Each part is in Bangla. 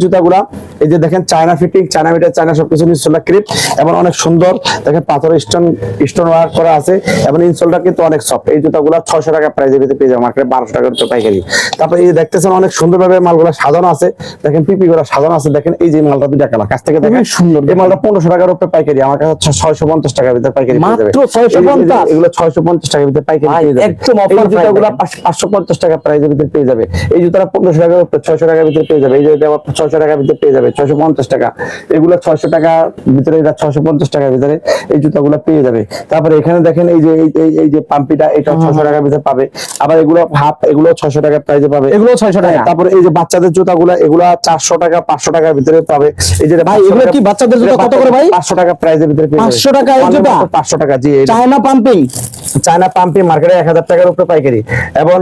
জুতাগুলা। এই যে দেখেন China fitting China meter China সবকিছু ইনসোলটা ক্রিপ এবং অনেক সুন্দর। দেখেন পাথরের স্টোন স্টোন ওয়ার্ক করা আছে এবং ইনসোলটা কিন্তু অনেক সফট এই জুতাগুলো ছয়শো টাকা প্রাইজের ভিতরে পেয়ে যাবে মার্কেটে বারোশো টাকার তো পাইকারি। তারপরে এই যে দেখতেছেন অনেক সুন্দরভাবে মালগুলো সাজানো আছে। দেখেন পিপি গুলো সাজানো আছে দেখেন এই যে মালটা দুইটা কালার। কাছ থেকে দেখেন সুন্দর এই মালটা পনেরোশো টাকার উপরে পাইকারি আমার কাছে ছয়শো পঞ্চাশ টাকার ভিতরে পাইকারি। মাত্র 650? এগুলো ছয়শো পঞ্চাশ টাকার ভিতরে পাইকারি একদম এই জুতাগুলো পাঁচশো পঞ্চাশ টাকা প্রাইজের ভিতরে পেয়ে যাবে। এই জুতাটা পনেরোশো টাকার উপরে ছয়শো টাকার ভিতরে পেয়ে যাবে। এই যে ছয়শো টাকার ভিতরে পেয়ে যাবে। ছয়শো পঞ্চাশ টাকা। এগুলো ছয়শো টাকা ভিতরে এটা ছয়শো পঞ্চাশ টাকার ভিতরে এই জুতাগুলো পেয়ে যাবে। তারপরে এখানে দেখেন এই যে এই- যে পাম্পিটা এটা ছয়শো টাকার ভিতরে পাবে। আবার এগুলো হাফ এগুলো ছয়শো টাকার প্রাইজে পাবে। এগুলো 600 টাকা। হ্যাঁ, তারপরে এই যে বাচ্চাদের জুতাগুলো এগুলো চারশো টাকা পাঁচশো টাকার ভিতরে পাবে। এই যে ভাই, এগুলো কি বাচ্চাদের জুতা? কত করে ভাই? পাঁচশো টাকা প্রাইজের ভিতরে 500 টাকা পাঁচশো টাকা জি চায়না পাম্পিং চায়না পাম্পি মার্কেটে এক হাজার টাকার উপরে পাইকারি। এবং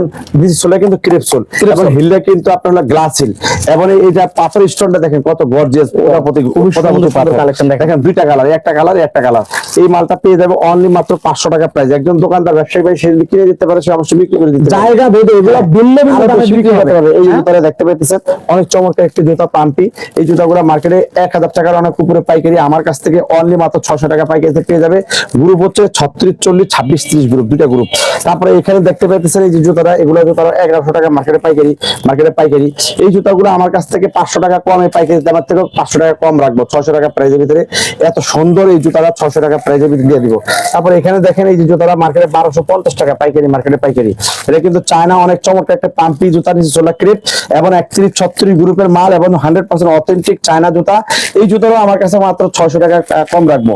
সোলে কিন্তু ক্রিপসোল এবং হিলটা কিন্তু আপনার হলো গ্লাস হিল এবং এই যে পাথর স্টোনটা দেখেন কত গর্জিয়াস প্রজাপতি প্রজাপতি পাথর। collection দেখেন। দুইটা কালার একটা কালার একটা কালার এই মালটা পেয়ে যাবে অনলি মাত্র পাঁচশো টাকা প্রাইস একজন দোকানদার ব্যবসায়ী ভাই সে কিনে দিতে পারে সে অবশ্যই বিক্রি করে দিতে জায়গা ভেদে এগুলো ভিন্ন দামে বিক্রি হতে হবে। এই হ্যাঁ? জুতাটা দেখতে পাইতেছেন অনেক চমৎকার একটি জুতা পাম্পি। এই জুতাগুলো মার্কেটে এক হাজার টাকার অনেক উপরে পাইকারি। আমার কাছ থেকে অনলি মাত্র ছশো টাকা পাইকারিতে পেয়ে যাবে। গ্রুপ হচ্ছে ছত্রিশ চল্লিশ ছাব্বিশ ত্রিশ গ্রুপ দুইটা গ্রুপ তারপরে এখানে দেখতে পাইতেছেন এই যে জুতাটা, এগুলো জুতারা এগারোশো টাকা মার্কেটে পাইকারি মার্কেটে পাইকারি। এই জুতাগুলো আমার কাছ থেকে পাঁচশো টাকা কমে, পাইকারি আমার থেকে পাঁচশো টাকা কম রাখব ছশো টাকা প্রাইজের ভিতরে। এত সুন্দর এই জুতাটা ছশো টাকা প্রাইজের ভিতরে দিয়ে দিব। তারপরে এখানে দেখেন এই যে জুতাটা মার্কেটে বারোশো পঞ্চাশ টাকা পাইকারি মার্কেটে পাইকারি। এটা কিন্তু চায়না অনেক চমৎকার একটা পাম্পি জুতা, নিচে চোলা ক্রিপ এবং একত্রিশ ছত্রিশ গ্রুপের মাল এবং হান্ড্রেড পার্সেন্ট অথেন্টিক চায়না জুতা। এই জুতারও আমার কাছে মাত্র ছয়শো টাকা কম রাখব।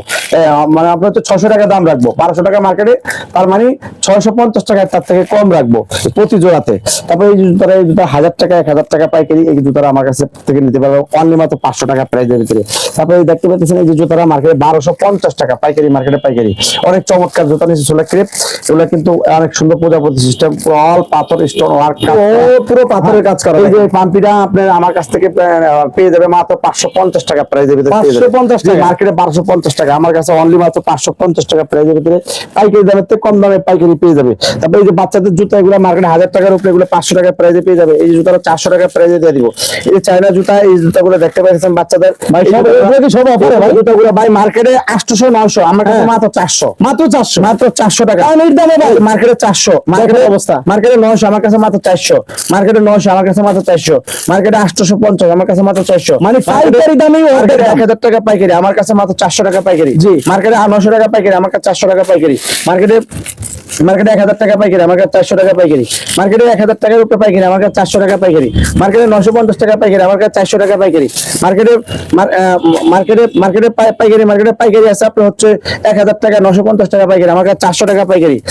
মানে আপনার তো ছশো টাকা দাম রাখব। বারোশো টাকা মার্কেটে তার মানে ছয়শো পঞ্চাশ টাকা তার থেকে কম রাখব প্রতি জোড়াতে। তারপরে এই জুতারা এই জুতা হাজার টাকা এক হাজার টাকা পাইকারি এই জুতারা আমার কাছে থেকে নিতে পারব অনলি মাত্র পাঁচশো টাকা প্রাইজের ভিতরে। তারপরে দেখতে পাচ্ছেন এই যে জুতারা মার্কেটে বারোশো পঞ্চাশ টাকা পাইকারি মার্কেটে পাইকারি। অনেক চমৎকার জুতা নিচে চলে ক্রেপ এগুলো কিন্তু অনেক সুন্দর প্রজাপতি সিস্টেম অল পাথর স্টোন ওয়ার্ক পুরো পাথরের কাজ করা। এই যে পাম্পিটা আপনার আমার কাছ থেকে পেয়ে যাবে মাত্র পাঁচশো পঞ্চাশ টাকা প্রাইজের ভিতরে যাবে। 550 টাকা? মার্কেটে বারোশো পঞ্চাশ টাকা আমার কাছে অনলি মাত্র পাঁচশো পঞ্চাশ টাকা প্রাইজের ভিতরে। পাইকারি দামের থেকে কম দামে পাইকারি পেয়ে যাবে তারপরে এই যে বাচ্চাদের জুতা এগুলো মার্কেটে হাজার টাকার উপরে এগুলো পাঁচশো টাকা প্রাইজে পেয়ে যাবে এই জুতাটা চারশো টাকা প্রাইজে দিয়ে দিব এই যে চায়না জুতা এই জুতাগুলো দেখতে পাচ্ছেন বাচ্চাদের ভাই, সব- এগুলো কি সব offer ভাই? জুতাগুলো ভাই মার্কেটে আমার কাছে হ্যাঁ। মাত্র চারশো মাত্র চারশো মাত্র চারশো টাকা দামের দামে ভাই। মার্কেটে চারশো মার্কেটে দেখেন অবস্থা। মার্কেটে নয়শো আমার কাছে মাত্র চারশো মার্কেটে নয়শো আমার কাছে মাত্র চারশো মার্কেটে আটশোশো পঞ্চাশ আমার কাছে মাত্র চারশো মানে পাইকারি মার্কেটে এক হাজার টাকা পাইকারি আমার কাছে মাত্র চারশো টাকা পাইকারি জি। মার্কেটে নশো টাকা পাইকারি আমার কাছে চারশো টাকা পাইকারি মার্কেটে মার্কেটে এক হাজার টাকা পাইকারি, আমার কাছে চারশো টাকা পাইকারি। মার্কেটে এক হাজার টাকার উপরে পাইকারি, আমার কাছে চারশো টাকা পাইকারি। মার্কেটে নশো পঞ্চাশ টাকা পাইকারি, আমার কাছে চারশো টাকা পাইকারি। মার্কেটে মার্কেটে মার্কেটে পাই- পাইকারি, মার্কেটে পাইকারি আছে, আপনার হচ্ছে এক হাজার টাকা নশো পঞ্চাশ টাকা পাইকারি, আমার কাছে চারশো টাকা পাইকারি।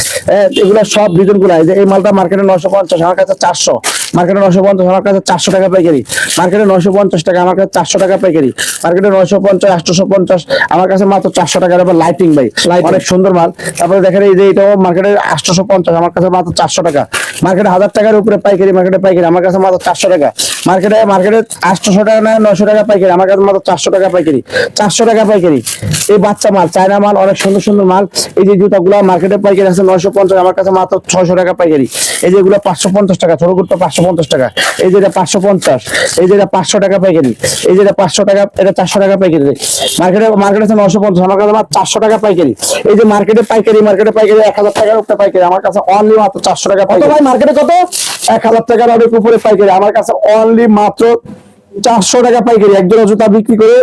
এগুলো সব রিজনগুলা। যে এই মালটা মার্কেটে নশো পঞ্চাশ আমার কাছে চারশো। মার্কেটে নশো পঞ্চাশ আমার কাছে চারশো টাকা পাইকারি। মার্কেটে নশো পঞ্চাশ টাকা আমার কাছে চারশো টাকা পাইকারি। মার্কেটে নশো পঞ্চাশ আটশোশো পঞ্চাশ আমার কাছে মাত্র চারশো টাকার আবার লাইটিং ভাই। অনেক সুন্দর মাল। তারপরে দেখেন এই যে এটাও মার্কেটে আটশোশো পঞ্চাশ আমার কাছে মাত্র চারশো টাকা। মার্কেটে হাজার টাকার উপরে পাইকারি মার্কেটে পাইকারি। আমার কাছে মাত্র চারশো টাকা। মার্কেটে মার্কেটে আটশোশো টাকা না নশো টাকা পাইকারি। আমার কাছে মাত্র চারশো টাকা পাইকারি। চারশো টাকা পাইকারি। এই বাচ্চা মাল চায়না মাল অনেক সুন্দর সুন্দর মাল। এই যে জুতাগুলো মার্কেটে পাইকারি আছে নশো পঞ্চাশ আমার কাছে মাত্র ছয়শো টাকা পাইকারি। এই যে এগুলো পাঁচশো পঞ্চাশ টাকা ছোট গুড়টা পাঁচশো পঞ্চাশ টাকা। এই যে এটা পাঁচশো পঞ্চাশ এই যে এটা পাঁচশো টাকা পাইকারি। এই যে এটা পাঁচশো টাকা এটা চারশো টাকা পাইকারি। মার্কেটে মার্কেটে আছে নশো পঞ্চাশ আমার কাছে মাত্র চারশো টাকা পাইকারি। এই যে মার্কেটে পাইকারি মার্কেটে পাইকারি এক হাজার টাকার উপরে পাইকারি। আমার কাছে অনলি মাত্র চারশো টাকা পাইকারি। মার্কেটে কত? এক হাজার টাকার অনেক উপরে পাইকারি। আমার কাছে অনলি মাত্র চারশো টাকা পাইকারি। একজন জুতা বিক্রি করে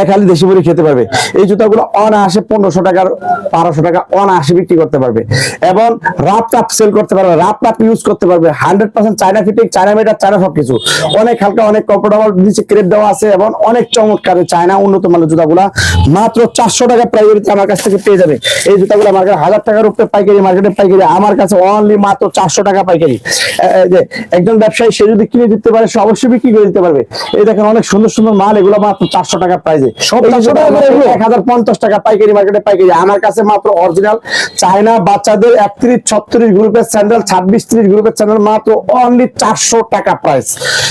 এক হালি দেশি মুড়ি খেতে পারবে। এই জুতাগুলো অনায়াসে পনেরোশো টাকার, বারোশো টাকা অনায়াসে বিক্রি করতে পারবে। এবং রাপ টাপ সেল করতে পারবে রাপ টাপ ইউজ করতে পারবে। Hundred percent China fitting China matter China সবকিছু। অনেক হালকা, অনেক কমফোর্টেবল নিচে ক্রেপ দেওয়া আছে এবং অনেক চমৎকার চায়না উন্নত মানের জুতাগুলা। মাত্র চারশো টাকা প্রাইভেট আমার কাছ থেকে পেয়ে যাবে। এই জুতাগুলো মার্কেট হাজার টাকার উপরে পাইকারি মার্কেটে পাইকারি, আমার কাছে অনলি মাত্র চারশো টাকা পাইকারি। একজন ব্যবসায়ী, সে যদি কিনে দিতে পারে, সে অবশ্যই বিক্রি করে দিতে পারবে। এই দেখেন অনেক সুন্দর সুন্দর মাল, এগুলো মাত্র চারশো টাকা প্রাইস প্রাইজে সব 400 টাকা এক হাজার পঞ্চাশ টাকা পাইকারি মার্কেটে পাইকারি। আমার কাছে মাত্র অরিজিনাল চায়না বাচ্চাদের একত্রিশ ছত্রিশ গ্রুপের স্যান্ডেল ছাব্বিশ ত্রিশ গ্রুপের স্যান্ডেল মাত্র অনলি চারশো টাকা প্রাইস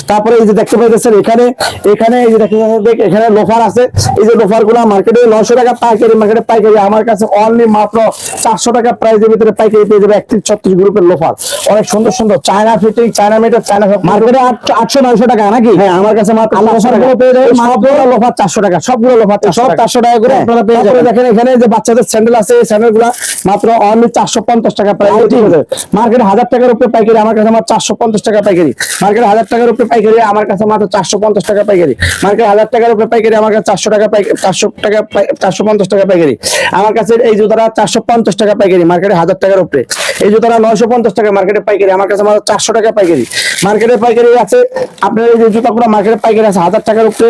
তারপরে এই যে দেখতে পাইতেছেন এখানে এখানে এই যে দেখতে পাচ্ছেন, এখানে লোফার আছে। এই যে লোফারগুলো মার্কেটে টাকা পাইকারি মার্কেটে পাইকারি। আমার কাছে অনলি মাত্র চারশো টাকা প্রাইসের ভিতরে পাইকারি পেয়ে যাবে একত্রিশ ছত্রিশ গ্রুপের লোফার অনেক সুন্দর সুন্দর। China fitting China matter China মার্কেটে আটশো নয়শো টাকা নাকি? হ্যাঁ আমার কাছে মাত্র পেয়ে লোফার চারশো টাকা সবগুলো লোফার সব 400 টাকা। করে হ্যাঁ, আপনারা পেয়ে যাবেন। দেখেন এখানে যে বাচ্চাদের স্যান্ডেল আছে এই স্যান্ডেলগুলা মাত্র অনলি চারশো পঞ্চাশ টাকা প্রাইস মার্কেটে হাজার টাকার উপরে পাইকারি আমার কাছে মাত্র চারশো পঞ্চাশ টাকা পাইকারি। মার্কেটে হাজার টাকার উপরে পাইকারি আমার কাছে মাত্র চারশো পঞ্চাশ টাকা পাইকারি। মার্কেটে হাজার টাকার উপরে পাইকারি আমার কাছে চারশো টাকা চারশো টাকা চারশো পঞ্চাশ টাকা পাইকারি। আমার কাছে এই জুতাটা চারশো পঞ্চাশ টাকা পাইকারি মার্কেটে হাজার টাকার উপরে। এই জুতাটা নয়শো পঞ্চাশ টাকা মার্কেটে পাইকারি আমার কাছে মাত্র চারশো টাকা পাইকারি। মার্কেটে পাইকারি আছে আপনার এই যে জুতাগুলো মার্কেটে পাইকারি আছে হাজার টাকার উপরে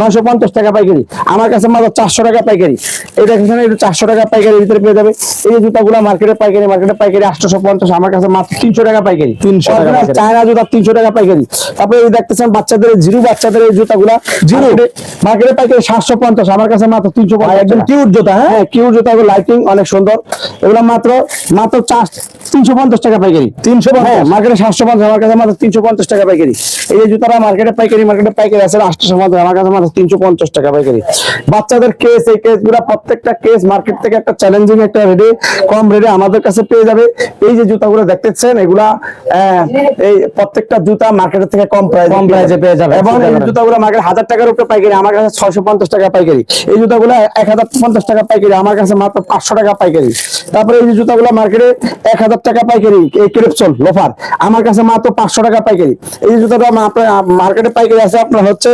নয়শো পঞ্চাশ টাকা পাইকারি। আমার কাছে মাত্র চারশো টাকা পাইকারি। এই দেখেন একটু চারশো টাকা পাইকারি ভিতরে পেয়ে যাবে। এই যে জুতাগুলো মার্কেটে পাইকারি মার্কেটে পাইকারি আটশো পঞ্চাশ আমার কাছে মাত্র তিনশো টাকা পাইকারি। 300 টাকা চায়না জুতা তিনশো টাকা পাইকারি। তারপরে এই দেখতেছেন বাচ্চাদের জিরু বাচ্চাদের এই জুতাগুলা। জিরু? মার্কেটে পাইকারি সাতশো পঞ্চাশ আমার কাছে মাত্র তিনশো একদম কিউট জুতা হ্যাঁ? হ্যাঁ কিউট জুতা লাইটিং অনেক সুন্দর। এগুলো মাত্র মাত্র চার lost. তিনশো পঞ্চাশ টাকা পাইকারি। তিনশো হ্যাঁ মার্কেটে সাতশো পঞ্চাশ আমার কাছে মাত্র তিনশো পঞ্চাশ টাকা পাইকারি। এই যে জুতারা মার্কেটে পাইকারি মার্কেটে পাইকারি আছে আটশো পঞ্চাশ আমার কাছে মাত্র তিনশো পঞ্চাশ টাকা পাইকারি। বাচ্চাদের কেস এই কেসগুলা প্রত্যেকটা কেস মার্কেট থেকে একটা চ্যালেঞ্জিং একটা রেডে কম রেডে আমাদের কাছে পেয়ে যাবে। এই যে জুতাগুলো দেখতেছেন এগুলা এই প্রত্যেকটা জুতা মার্কেটের থেকে কম প্রাইস কম এ পেয়ে যাবে। এবং এই জুতাগুলো মার্কেট হাজার টাকার উপরে পাইকারি আমার কাছে ছয়শো পঞ্চাশ টাকা পাইকারি। এই জুতাগুলো এক হাজার পঞ্চাশ টাকা পাইকারি আমার কাছে মাত্র পাঁচশো টাকা পাইকারি। তারপরে এই যে জুতাগুলো মার্কেটে এক হাজার টাকা পাইকারি, এই ক্রেপসল লোফার? আমার কাছে মাত্র পাঁচশো টাকা পাইকারি। এই জুতোটা আপনার মার্কেটে পাইকারি আছে, আপনার হচ্ছে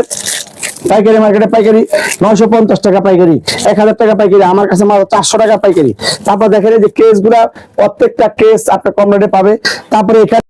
পাইকারি মার্কেটে পাইকারি নয়শো পঞ্চাশ টাকা পাইকারি, এক হাজার টাকা পাইকারি, আমার কাছে মাত্র চারশো টাকা পাইকারি। তারপর দেখেন যে কেসগুলা, প্রত্যেকটা কেস আপনার কম রেটে পাবে। তারপরে এখানে